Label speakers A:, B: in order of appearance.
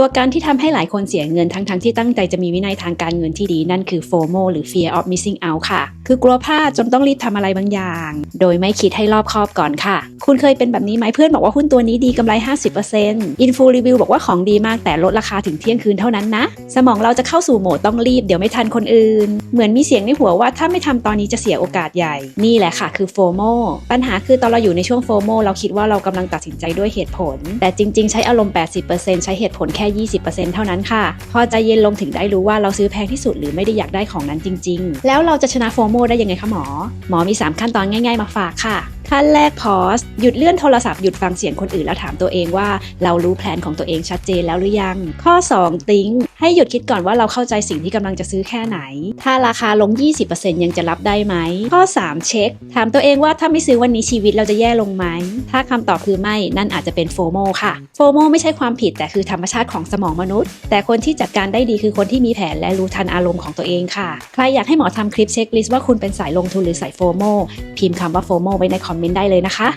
A: ตัวการที่ทำให้หลายคนเสียเงินทั้งๆที่ตั้งใจจะมีวินัยทางการเงินที่ดีนั่นคือ FOMO หรือ Fear of Missing Out ค่ะ คือกลัวพลาดจนต้องรีบทำอะไรบางอย่าง โดยไม่คิดให้รอบคอบก่อนค่ะ คุณเคยเป็นแบบนี้ไหมเพื่อนบอกว่าหุ้นตัวนี้ดีกำไร 50%อินฟูรีวิวบอกว่าของดีมากแต่ลดราคาถึงเที่ยงคืนเท่านั้นนะ สมองเราจะเข้าสู่โหมดต้องรีบเดี๋ยวไม่ทันคนอื่น เหมือนมีเสียงในหัวว่าถ้าไม่ทำตอนนี้จะเสียโอกาสใหญ่ นี่แหละค่ะ คือ FOMO ปัญหาคือตอนเราอยู่ในช่วง FOMO เราคิดว่าเรากำลังตัดสินใจด้วยเหตุผล แต่จริง ๆ ใช้อารมณ์ 80%ใช้เหตุผลแค่20%เท่านั้นค่ะ พอใจเย็นลงถึงได้รู้ว่าเราซื้อแพงที่สุดหรือไม่ได้อยากได้ของนั้นจริง ๆ แล้วเราจะชนะโฟโมได้ยังไงคะหมอ หมอมี 3 ขั้นตอนง่าย ๆ มาฝากค่ะ ขั้นแรกพอสหยุดเลื่อนโทรศัพท์หยุดฟังเสียงคนอื่นแล้วถามตัวเองว่าเรารู้แผนของตัวเองชัดเจนแล้วหรือยัง ข้อ 2 ติ้ง ให้หยุดคิดก่อนว่าเราเข้าใจสิ่งที่กำลังจะซื้อแค่ไหน ถ้าราคาลง 20%ยังจะรับได้ไหม ข้อ 3 เช็ค ถามตัวเองว่าถ้าไม่ซื้อวันนี้ชีวิตเราจะแย่ลงไหม ถ้าคำตอบคือไม่นั่นอาจจะเป็นโฟโมค่ะโฟโมไม่ใช่ความผิดแต่คือธรรมชาติของสมองมนุษย์ แต่คนที่จัดการได้ดีคือคนที่มีแผนและรู้ทันอารมณ์ของตัวเองค่ะ ใครอยากให้หมอทำคลิปเช็คลิสต์ว่าคุณเป็นสายลงทุนหรือสายโฟโมพิมพ์คำว่าโฟโมไว้ในคอมเมนต์ได้เลยนะคะ